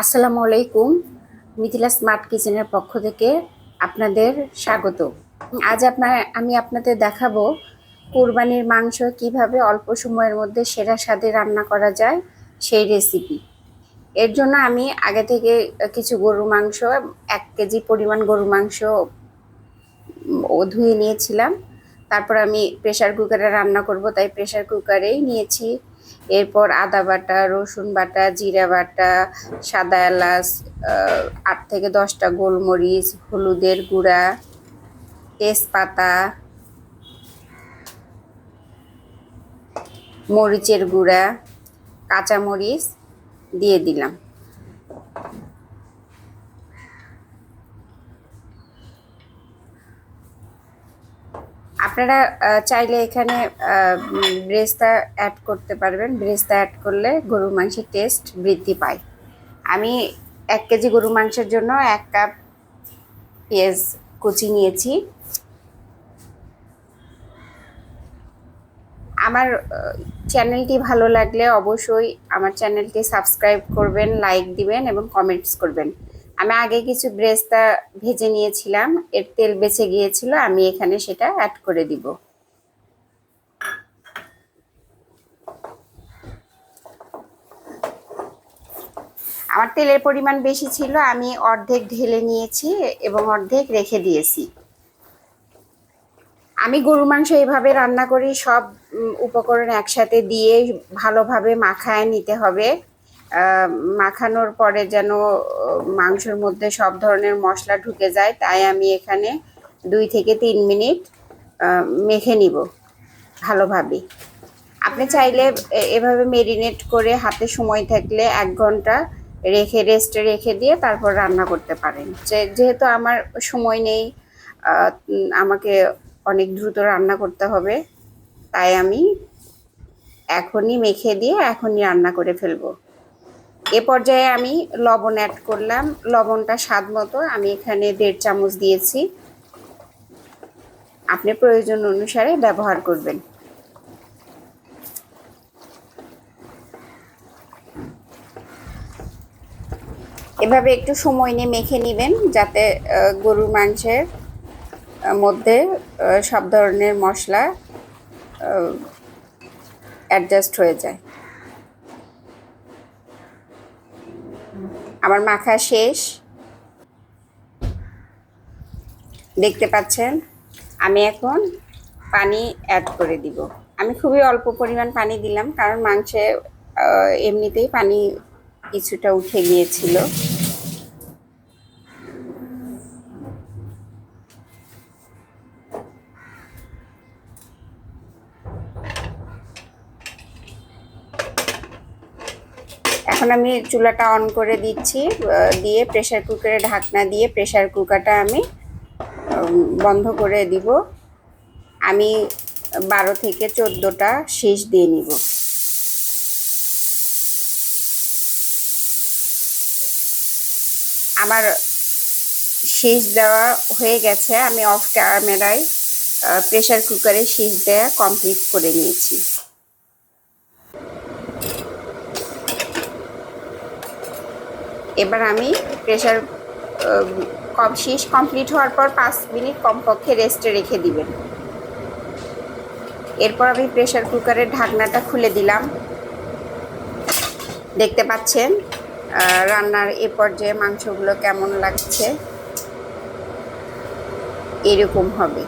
আসসালামু আলাইকুম, মিথিলা স্মার্ট কিচেনের পক্ষ থেকে আপনাদের স্বাগত। আজ আপনার, আমি আপনাদের দেখাবো কোরবানির মাংস কীভাবে অল্প সময়ের মধ্যে সেরা স্বাদে রান্না করা যায় সেই রেসিপি এর জন্য আমি আগে থেকে কিছু গরু মাংস, এক কেজি পরিমাণ গরু মাংস, ও ধুয়ে নিয়েছিলাম। তারপর আমি প্রেশার কুকারে রান্না করব, তাই প্রেশার কুকারেই নিয়েছি। এরপর আদা বাটা, রসুন বাটা, জিরা বাটা, সাদা এলাচ আট থেকে দশটা গোলমরিচ, হলুদের গুঁড়া, তেজপাতা, মরিচের গুঁড়া, কাঁচামরিচ দিয়ে দিলাম। আপনারা চাইলে এখানে ব্রেস্তা অ্যাড করতে পারবেন। ব্রেস্তা অ্যাড করলে গরুর মাংসের টেস্ট বৃদ্ধি পায়। আমি এক কেজি গরুর মাংসের জন্য এক কাপ পেঁয়াজ কুচি নিয়েছি। আমার চ্যানেলটি ভালো লাগলে অবশ্যই আমার চ্যানেলটি সাবস্ক্রাইব করবেন লাইক দিবেন এবং কমেন্টস করবেন। আমি আগে কিছু ব্রেস্তা ভেজে নিয়েছিলাম, এর তেল বেঁচে গিয়েছিল, আমি এখানে সেটা অ্যাড করে দিব। আমার তেলের পরিমাণ বেশি ছিল, আমি অর্ধেক ঢেলে নিয়েছি এবং অর্ধেক রেখে দিয়েছি। আমি গরু মাংস এভাবে রান্না করি, সব উপকরণ একসাথে দিয়ে ভালোভাবে মাখায় নিতে হবে। মাখানোর পরে যেন মাংসের মধ্যে সব ধরনের মশলা ঢুকে যায়, তাই আমি এখানে দুই থেকে তিন মিনিট মেখে নিব ভালোভাবে। আপনি চাইলে এভাবে মেরিনেট করে হাতে সময় থাকলে এক ঘণ্টা রেখে রেস্টে রেখে দিয়ে তারপর রান্না করতে পারেন। যেহেতু আমার সময় নেই আমাকে অনেক দ্রুত রান্না করতে হবে, তাই আমি এখনই মেখে দিয়ে এখনই রান্না করে ফেলব। এ পর্যায়ে আমি লবণ অ্যাড করলাম। লবণটা স্বাদ মতো আমি এখানে দেড় চামচ দিয়েছি। আপনি প্রয়োজন অনুসারে ব্যবহার করবেন। এভাবে একটু সময় নিয়ে মেখে নেবেন যাতে গরুর মাংসের মধ্যে সব ধরনের মশলা অ্যাডজাস্ট হয়ে যায়। আমার মাখা শেষ। দেখতে পাচ্ছেন, আমি এখন পানি অ্যাড করে দিব। আমি খুবই অল্প পরিমাণ পানি দিলাম, কারণ মাংসে এমনিতেই পানি কিছুটা উঠে গিয়েছিল। এখন আমি চুলাটা অন করে দিচ্ছি দিয়ে প্রেশার কুকারে ঢাকনা দিয়ে প্রেশার কুকারটা আমি বন্ধ করে দিব। আমি বারো থেকে চোদ্দোটা শীষ দিয়ে নিব। আমার শীষ দেওয়া হয়ে গেছে, আমি অফ ক্যামেরায় প্রেশার কুকারে শীষ দেওয়া কমপ্লিট করে নিয়েছি। এবার আমি প্রেশার কম শীষ কমপ্লিট হওয়ার পর পাঁচ মিনিট কমপক্ষে রেস্টে রেখে দিবেন। এরপর আমি প্রেশার কুকারের ঢাকনাটা খুলে দিলাম। দেখতে পাচ্ছেন রান্নার এ পর্যায়ে মাংসগুলো কেমন লাগছে? এরকম হবে।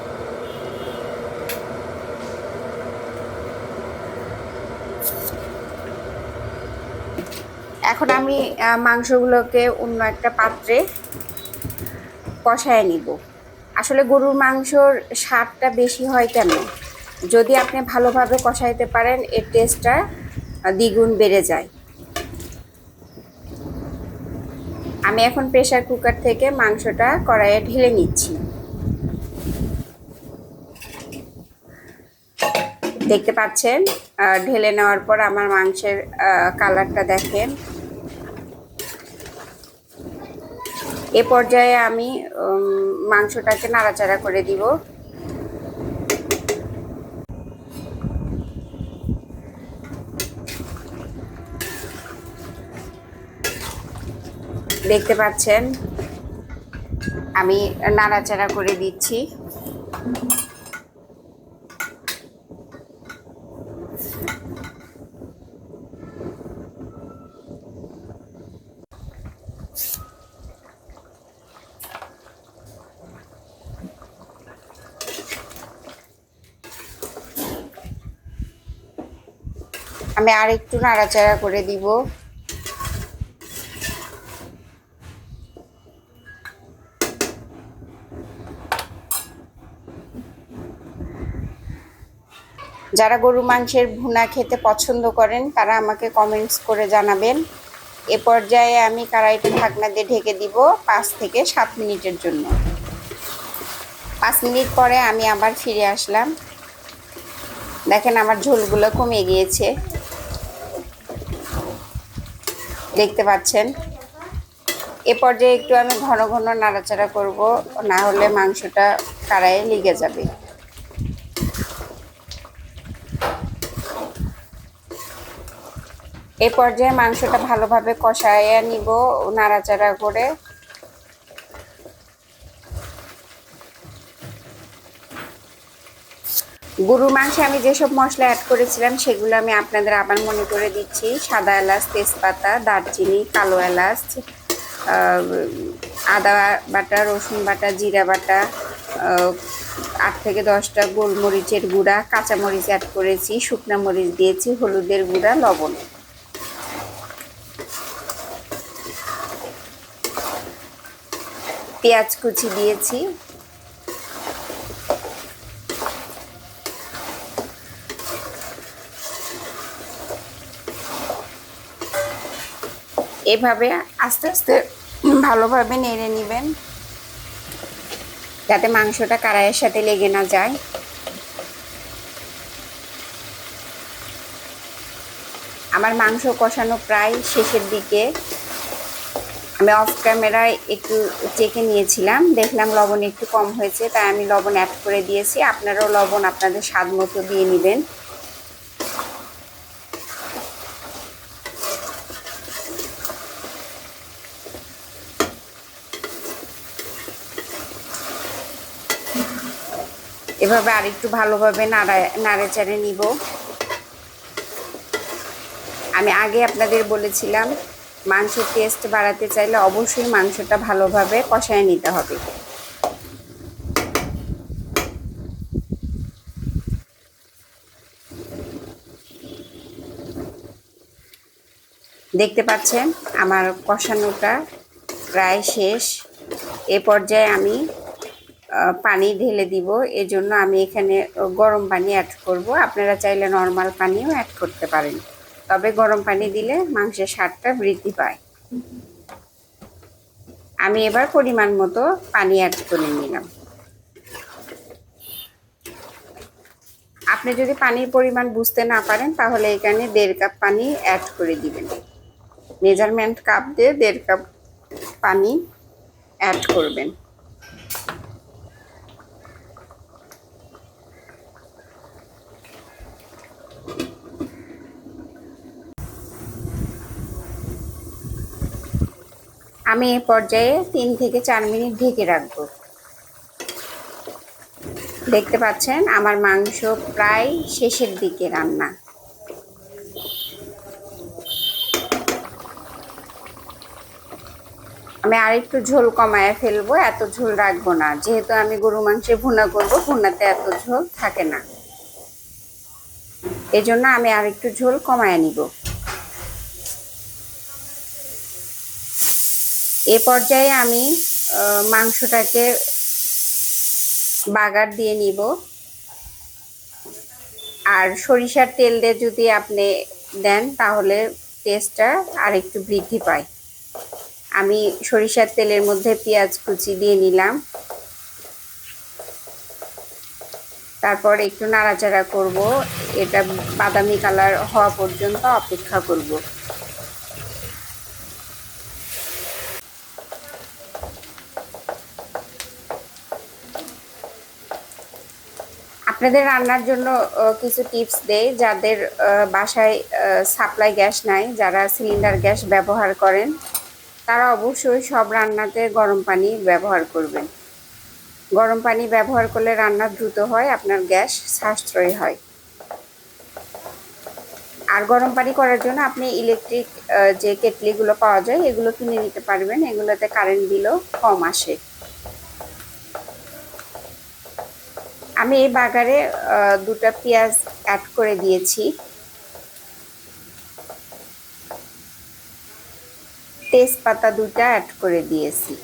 এখন আমি মাংসগুলোকে অন্য একটা পাত্রে কষায় নিব। আসলে গরুর মাংসর স্বাদটা বেশি হয় কেন? যদি আপনি ভালোভাবে কষাইতে পারেন, এর টেস্টটা দ্বিগুণ বেড়ে যায়। আমি এখন প্রেশার কুকার থেকে মাংসটা কড়াইয়ে ঢেলে নিচ্ছি। দেখতে পাচ্ছেন ঢেলে নেওয়ার পর আমার মাংসের কালারটা দেখেন। এ পর্যায়ে আমি মাংসটাকে নাড়াচাড়া করে দিব। দেখতে পাচ্ছেন আমি নাড়াচাড়া করে দিচ্ছি। আমি আর একটু নাড়াচাড়া করে দিব। যারা গরু মাংসের ভুনা খেতে পছন্দ করেন, তারা আমাকে কমেন্টস করে জানাবেন। এ পর্যায়ে আমি কড়াইটা ঢাকনা দিয়ে ঢেকে দিব পাঁচ থেকে সাত মিনিটের জন্য। পাঁচ মিনিট পরে আমি আবার ফিরে আসলাম। দেখেন আমার ঝোলগুলো কমে গিয়েছে। দেখতে পাচ্ছেন। এ পর্যায়ে একটু আমি ঘন ঘন নাড়াচাড়া করব, না হলে মাংসটা কাড়াইয়ে লেগে যাবে। এ পর্যায়ে মাংসটা ভালোভাবে কষাইয়া নিব, নাড়াচাড়া করে। গরুর মাংসে আমি যেসব মশলা অ্যাড করেছিলাম, সেগুলো আমি আপনাদের আবার মনে করে দিচ্ছি। সাদা এলাচ, তেজপাতা, দারচিনি, কালো এলাচ আদা বাটা, রসুন বাটা, জিরা বাটা আট থেকে দশটা গোলমরিচের গুঁড়া, কাঁচামরিচ অ্যাড করেছি, শুকনা মরিচ দিয়েছি, হলুদের গুঁড়া, লবণ। পেঁয়াজ কুচি দিয়েছি। এভাবে আস্তে আস্তে ভালোভাবে নেড়ে নেবেন, যাতে মাংসটা কারাইয়ের সাথে লেগে না যায়। আমার মাংস কষানো প্রায় শেষের দিকে। আমি অফ ক্যামেরায় একটু চেকে নিয়েছিলাম, দেখলাম লবণ একটু কম হয়েছে, তাই আমি লবণ অ্যাড করে দিয়েছি। আপনারাও লবণ আপনাদের স্বাদ মতো দিয়ে নেবেন। এভাবে আরেকটু ভালোভাবে নাড়া নাড়ে চাড়ে নিব। আমি আগে আপনাদের বলেছিলাম, মাংসের টেস্ট বাড়াতে চাইলে অবশ্যই মাংসটা ভালোভাবে কষায় নিতে হবে। দেখতে পাচ্ছেন, আমার কষানোটা প্রায় শেষ। এ পর্যায়ে আমি পানি ঢেলে দিব। এজন্য আমি এখানে গরম পানি অ্যাড করব। আপনারা চাইলে নর্মাল পানিও অ্যাড করতে পারেন। তবে গরম পানি দিলে মাংসের স্বাদটা বৃদ্ধি পায়। আমি এবার পরিমাণ মতো পানি অ্যাড করে নিলাম। আপনি যদি পানির পরিমাণ বুঝতে না পারেন, তাহলে এখানে দেড় কাপ পানি অ্যাড করে দিবেন। মেজারমেন্ট কাপ দিয়ে দেড় কাপ পানি অ্যাড করবেন। আমি এ পর্যায়ে তিন থেকে চার মিনিট ঢেকে রাখব। দেখতে পাচ্ছেন, আমার মাংস প্রায় শেষের দিকে রান্না। আমি আরেকটু ঝোল কমায় ফেলব, এত ঝোল রাখব না। যেহেতু আমি গরু মাংসে ভুনা করব, ভুনাতে এত ঝোল থাকে না। এজন্য আমি আরেকটু ঝোল কমায় নিব। এ পর্যায়ে আমি মাংসটাকে বাগার দিয়ে নিব। আর সরিষার তেল দিয়ে যদি আপনি দেন, তাহলে টেস্টটা আর একটু বৃদ্ধি পায়। আমি সরিষার তেলের মধ্যে পেঁয়াজ কুচি দিয়ে নিলাম। তারপর একটু নাড়াচাড়া করব। এটা বাদামি কালার হওয়া পর্যন্ত অপেক্ষা করব। আপনাদের রান্নার জন্য কিছু টিপস দেই যাদের বাসায় সাপ্লাই গ্যাস নাই, যারা সিলিন্ডার গ্যাস ব্যবহার করেন, তারা অবশ্যই সব রান্নাতে গরম পানি ব্যবহার করবেন। গরম পানি ব্যবহার করলে রান্না দ্রুত হয়, আপনার গ্যাস সাশ্রয় হয়। আর গরম পানি করার জন্য আপনি ইলেকট্রিক যে কেটলিগুলো পাওয়া যায়, এগুলো কিনে নিতে পারবেন, এগুলোতে কারেন্ট বিলও কম আসে। আমি এই বাগারে দুটো পেঁয়াজ অ্যাড করে দিয়েছি। তেজপাতা দুটা অ্যাড করে দিয়েছি।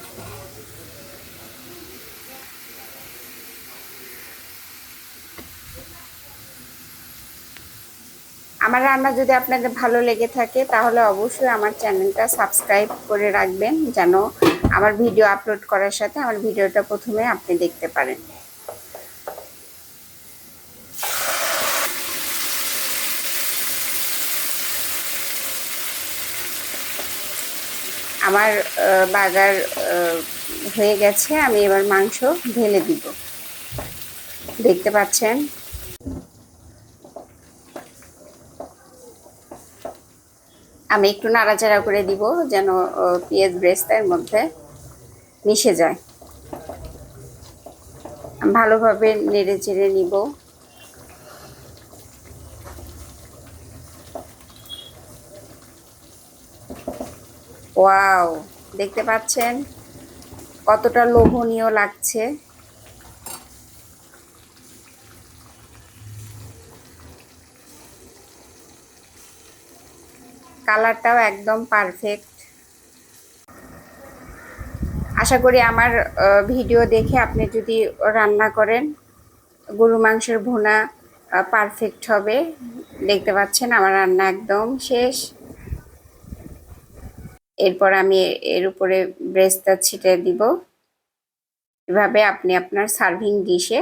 আমার রান্না যদি আপনাদের ভালো লেগে থাকে, তাহলে অবশ্যই আমার চ্যানেলটা সাবস্ক্রাইব করে রাখবেন, যেন আমার ভিডিও আপলোড করার সাথে আমার ভিডিওটা প্রথমে আপনি দেখতে পারেন। আমার বাগার হয়ে গেছে, আমি এবার মাংস ঢেলে দিব। দেখতে পাচ্ছেন? আমি একটু নাড়াচাড়া করে দিব যেন পেঁয়াজ ব্রেস্তার মধ্যে মিশে যায়। ভালোভাবে নেড়ে চেড়ে নিব। ওয়াও দেখতে পাচ্ছেন কতটা লোভনীয় লাগছে। কালারটাও একদম পারফেক্ট আশা করি আমার ভিডিও দেখে আপনি যদি রান্না করেন, গরু মাংসের ভুনা পারফেক্ট হবে। দেখতে পাচ্ছেন আমার রান্না একদম শেষ। এরপর আমি এর উপরে ব্রেস্তা ছিটে দিব। এভাবে আপনি আপনার সার্ভিং ডিশে